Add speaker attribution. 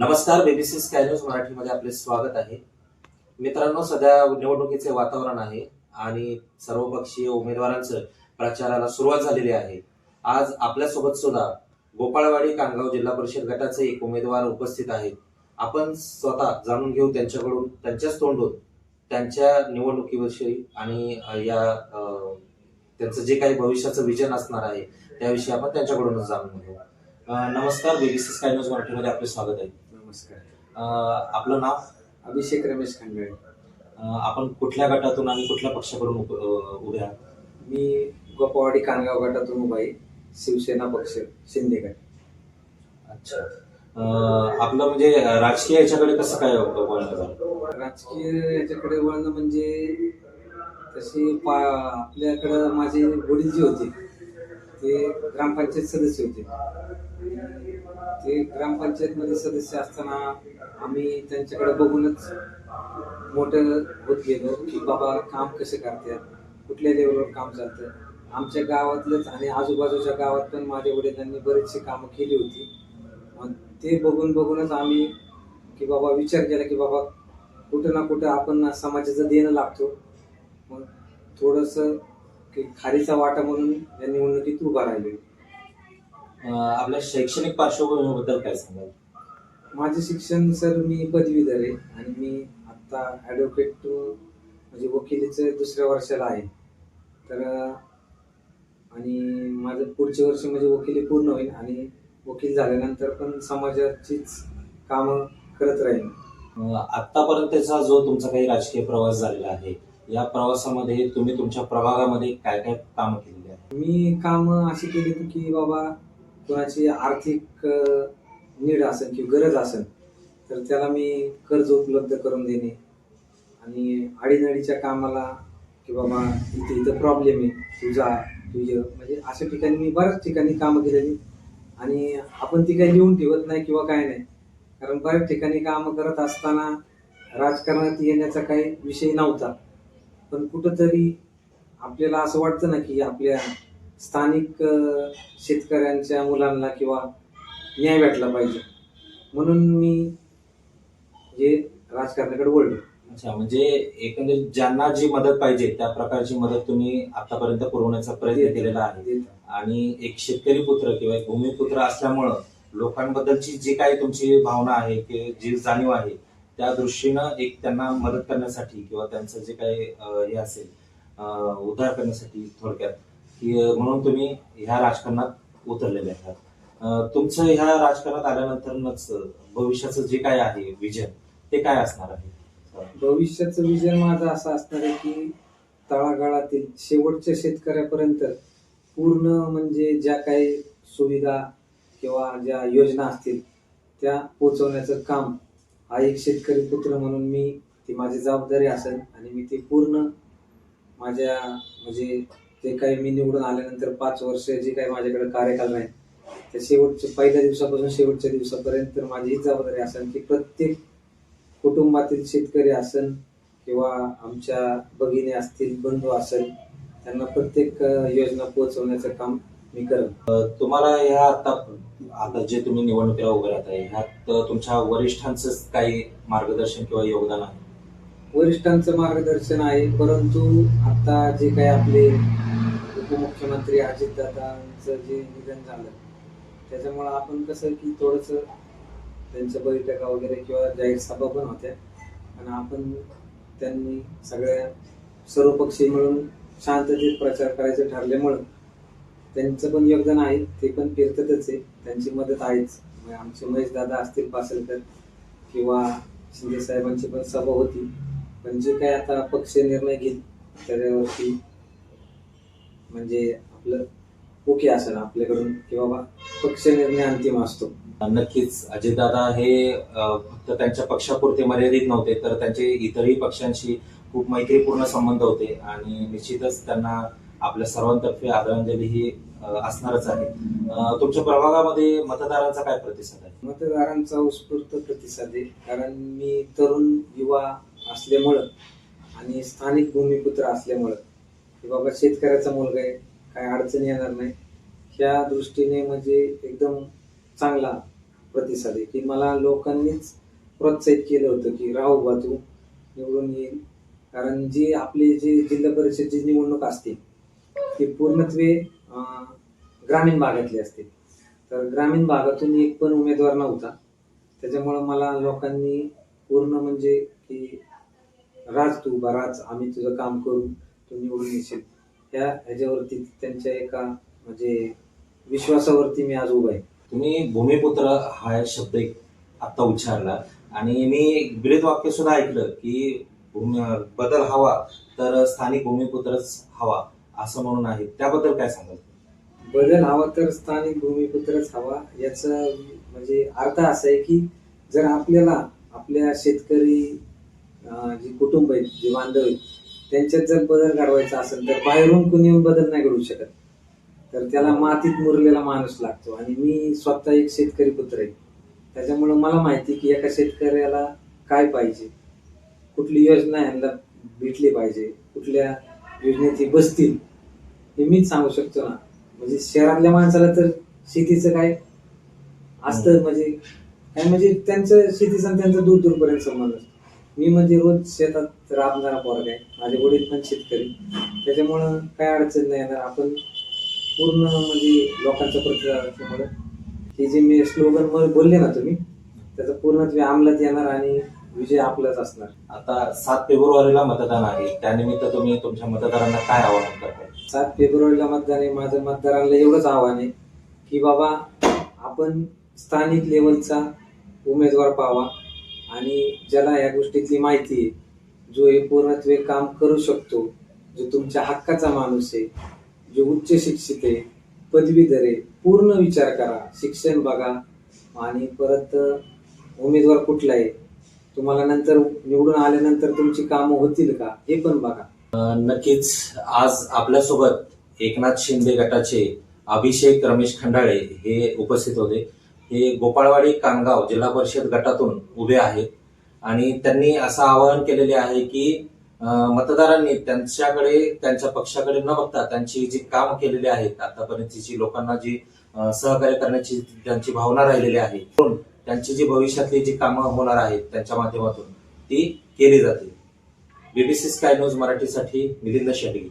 Speaker 1: नमस्कार BBC sky news मराठीमध्ये आपले स्वागत आहे. मित्रांनो सध्या निवडणुकीचे वातावरण आहे आणि सर्वपक्षीय उमेदवारांचं प्रचाराला सुरुवात झालेली आहे. आज आपल्यासोबत सुद्धा गोपाळवाडी कानगाव जिल्हा परिषद गटाचे एक उमेदवार उपस्थित आहेत. आपण स्वतः जाणून घेऊ त्यांच्याकडून त्यांच्याच तोंडून त्यांच्या निवडणुकीविषयी आणि या त्यांचं जे काही भविष्याचं विजन असणार आहे त्याविषयी आपण त्यांच्याकडूनच जाणून घेऊ. नमस्कार बीबीसी स्काय न्यूज मराठीमध्ये आपले स्वागत आहे.
Speaker 2: नमस्कार.
Speaker 1: आपलं नाव?
Speaker 2: अभिषेक रमेश खांडळे
Speaker 1: अ, आपण कुठल्या गटातून आणि कुठल्या पक्षाकडून उभे आहात?
Speaker 2: मी गोपावाडी कानगाव गटातून उभा आहे. शिवसेना पक्ष शिंदे गट.
Speaker 1: अच्छा. आपलं म्हणजे राजकीय याच्याकडे कसं काय वळणं झालं?
Speaker 2: राजकीय याच्याकडे वळणं म्हणजे तशी पा आपल्याकडं माझे वडील जे होते ते ग्रामपंचायत सदस्य होते. ते ग्रामपंचायतमध्ये सदस्य असताना आम्ही त्यांच्याकडे बघूनच मोठं होत गेलो की बाबा काम कसे करतात कुठल्या लेवलवर काम चालतं. आमच्या गावातलंच आणि आजूबाजूच्या गावात पण माझ्या वडिलांनी बरेचशी कामं केली होती. मग ते बघून बघूनच आम्ही की बाबा विचार केला की बाबा कुठं ना कुठं आपण समाजाचं देणं लागतो. मग थोडंसं की खारीचा वाटा म्हणून या निवडणुकीत उभा राहिली.
Speaker 1: आपल्या शैक्षणिक पार्श्वभूमीबद्दल काय सांगाल?
Speaker 2: माझे शिक्षण सर मी पदवीधर आहे आणि मी आत्ता ॲडव्होकेट म्हणजे वकिलीचं दुसऱ्या वर्षाला आहे. तर आणि माझं पुढच्या वर्षी म्हणजे वकिली पूर्ण होईल आणि वकील झाल्यानंतर पण समाजाचीच कामं करत राहील
Speaker 1: अ, आतापर्यंतचा जो तुमचा काही राजकीय प्रवास झालेला आहे या प्रवासामध्ये तुम्ही तुमच्या प्रभागामध्ये काय काय कामं केलेली आहेत?
Speaker 2: मी काम अशी केली की बाबा कोणाची आर्थिक नीड असेल किंवा गरज असेल तर त्याला मी कर्ज उपलब्ध करून देणे. आणि अडीनडीच्या कामाला की बाबा इथे इथं प्रॉब्लेम आहे तुझा तुझं म्हणजे अशा ठिकाणी मी बऱ्याच ठिकाणी कामं केलेली. आणि आपण ती काही लिहून ठेवत नाही किंवा काय नाही. कारण बऱ्याच ठिकाणी कामं करत असताना राजकारणात येण्याचा काही विषय नव्हता. पण कुठंतरी आपल्याला असं वाटतं ना की आपल्या स्थानिक शेतकऱ्यांच्या मुलांना किंवा न्याय भेटला पाहिजे. म्हणून मी हे राजकारणाकडे वळलो.
Speaker 1: अच्छा म्हणजे एकंदरीत ज्यांना जी मदत पाहिजे त्या प्रकारची मदत तुम्ही आतापर्यंत पुरवण्याचा प्रयत्न केलेला आहे. आणि एक शेतकरी पुत्र किंवा एक भूमिपुत्र असल्यामुळं लोकांबद्दलची जी काही तुमची भावना आहे की जी जाणीव आहे त्या दृष्टीनं एक त्यांना मदत करण्यासाठी किंवा त्यांचं जे काही हे असेल उद्धार करण्यासाठी थोडक्यात की म्हणून तुम्ही ह्या राजकारणात उतरलेले आहात. तुमचं ह्या राजकारणात आल्यानंतरच भविष्याचं जे काय आहे विजन ते काय असणार आहे?
Speaker 2: भविष्याचं विजन माझं असं असणार आहे की तळागाळातील शेवटच्या शेतकऱ्यापर्यंत पूर्ण म्हणजे ज्या काही सुविधा किंवा ज्या योजना असतील त्या पोचवण्याचं काम हा एक शेतकरी पुत्र म्हणून मी ती माझी जबाबदारी असेल आणि मी ती पूर्ण माझ्या म्हणजे जे काही मी निवडून आल्यानंतर पाच वर्ष जे काही माझ्याकडे कार्यकाल आहे त्या शेवटच्या पहिल्या दिवसापासून शेवटच्या दिवसापर्यंत तर माझी हीच जबाबदारी असेल की प्रत्येक कुटुंबातील शेतकरी असन किंवा आमच्या भगिनी असतील बंधू असेल त्यांना प्रत्येक योजना पोहोचवण्याचं काम मी करेन.
Speaker 1: तुम्हाला ह्या आता आता जे तुम्ही निवडणुकीला उभे राहत आहे ह्यात तुमच्या वरिष्ठांचं काही मार्गदर्शन किंवा योगदान आहे?
Speaker 2: वरिष्ठांचं मार्गदर्शन आहे परंतु आता जे काही आपले उपमुख्यमंत्री अजितदादांचं जे निधन झालं त्याच्यामुळं आपण कसं की थोडंसं त्यांच्या बैठका वगैरे किंवा जाहीर सभा पण होत्या. आणि आपण त्यांनी सगळ्या सर्वपक्षीय मिळून शांततेत प्रचार करायचं ठरल्यामुळं त्यांचं पण योगदान आहे ते पण फिरतच आहे. त्यांची मदत आहेच. म्हणजे आमचे महेश दादा असतील पासलकर किंवा शिंदे साहेबांची पण सभा होती. पण जे काय आता पक्ष निर्णय घेईल त्याच्यावरती म्हणजे आपलं ओके असेल आपल्याकडून की बाबा पक्ष निर्णय अंतिम असतो.
Speaker 1: नक्कीच. अजितदादा हे फक्त त्यांच्या पक्षापुरते मर्यादित नव्हते तर त्यांचे इतरही पक्षांशी खूप मैत्रीपूर्ण संबंध होते आणि निश्चितच त्यांना आपल्या सर्वांतर्फे आदरांजली ही असणारच आहे. तुमच्या प्रभागामध्ये मतदारांचा काय प्रतिसाद आहे?
Speaker 2: मतदारांचा उत्स्फूर्त प्रतिसाद आहे. कारण मी तरुण युवा असल्यामुळं आणि स्थानिक भूमिपुत्र असल्यामुळं की बाबा शेतकऱ्याचा मुलगा आहे काय अडचण येणार नाही ह्या दृष्टीने म्हणजे एकदम चांगला प्रतिसाद आहे की मला लोकांनीच प्रोत्साहित केलं होतं की राहू बा तू निवडून येईल. कारण जी आपली जी जिल्हा परिषदची निवडणूक असते ती पूर्णत्वे ग्रामीण भागातली असते. तर ग्रामीण भागातून एक पण उमेदवार नव्हता. त्याच्यामुळं मला लोकांनी पूर्ण म्हणजे की राज तू उभा राज आम्ही तुझं काम करू तू निवडून येशील. त्या ह्याच्यावरती त्यांच्या एका म्हणजे विश्वासावरती मी आज उभा आहे.
Speaker 1: तुम्ही भूमिपुत्र हा शब्द एक आता उच्चारला. आणि मी ब्रीद वाक्य सुद्धा ऐकलं की भूमी बदल हवा तर स्थानिक भूमिपुत्रच हवा असं म्हणून आहे. त्याबद्दल काय सांगाल?
Speaker 2: बदल हवा तर स्थानिक भूमिपुत्रच हवा याचा म्हणजे अर्थ असा आहे की जर आपल्याला आपल्या शेतकरी जे कुटुंब आहेत जे बांधव आहेत त्यांच्यात जर बदल घडवायचा असेल तर बाहेरून कुणी येऊन बदल नाही घडू शकत. तर त्याला मातीत मुरलेला माणूस लागतो आणि मी स्वतः एक शेतकरी पुत्र आहे. त्याच्यामुळं मला माहिती की एका शेतकऱ्याला काय पाहिजे? कुठली योजना ह्यांना भेटली पाहिजे? कुठल्या योजनेत बसतील? हे मीच सांगू शकतो ना. म्हणजे शहरातल्या माणसाला तर शेतीचं काय असतं म्हणजे काय म्हणजे त्यांचं शेतीचा आणि त्यांचा दूर दूरपर्यंत संबंध असतो. मी म्हणजे रोज शेतात राबणारा पोरग आहे. माझे वडील पण शेतकरी. त्याच्यामुळं काय अडचण नाही येणार. आपण पूर्ण म्हणजे लोकांचा प्रतिसाद असल्यामुळं हे जे मी स्लोगन बोलले ना तुम्ही त्याचा पूर्णत्वे अंमलात येणार आणि विजय आपलाच असणार.
Speaker 1: आता सात फेब्रुवारीला मतदान आहे. त्यानिमित्त तुम्ही तुमच्या मतदारांना काय आवाहन करताय
Speaker 2: सात फेब्रुवारीला मतदान आहे. माझं मतदारांना एवढंच आव्हान आहे की बाबा आपण स्थानिक लेवलचा उमेदवार पावा. आणि ज्याला या गोष्टीतली माहिती आहे जो हे पूर्णत्वे काम करू शकतो जो तुमच्या हक्काचा माणूस आहे जो उच्च शिक्षित आहे पदवीधर आहे पूर्ण विचार करा शिक्षण बघा आणि परत उमेदवार कुठला आहे तुम्हाला नंतर निवडून आल्यानंतर तुमची कामं होतील का हे पण बघा.
Speaker 1: नक्कीच आज आपल्यासोबत एकनाथ शिंदे गटाचे अभिषेक रमेश खंडाळे हे उपस्थित होते. हे गोपाळवाडी कानगाव जिल्हा परिषद गटातून उभे आहेत. आणि त्यांनी असं आवाहन केलेले आहे की मतदारांनी त्यांच्याकडे त्यांच्या पक्षाकडे न बघता त्यांची जी काम केलेली आहेत आतापर्यंतची लोकांना जी सहकार्य करण्याची त्यांची भावना राहिलेली आहे त्यांची जी भविष्यातली जी कामं होणार आहेत त्यांच्या माध्यमातून ती केली जाते बीबीसी स्काय न्यूज मराठीसाठी मिलिंद शेंडगे.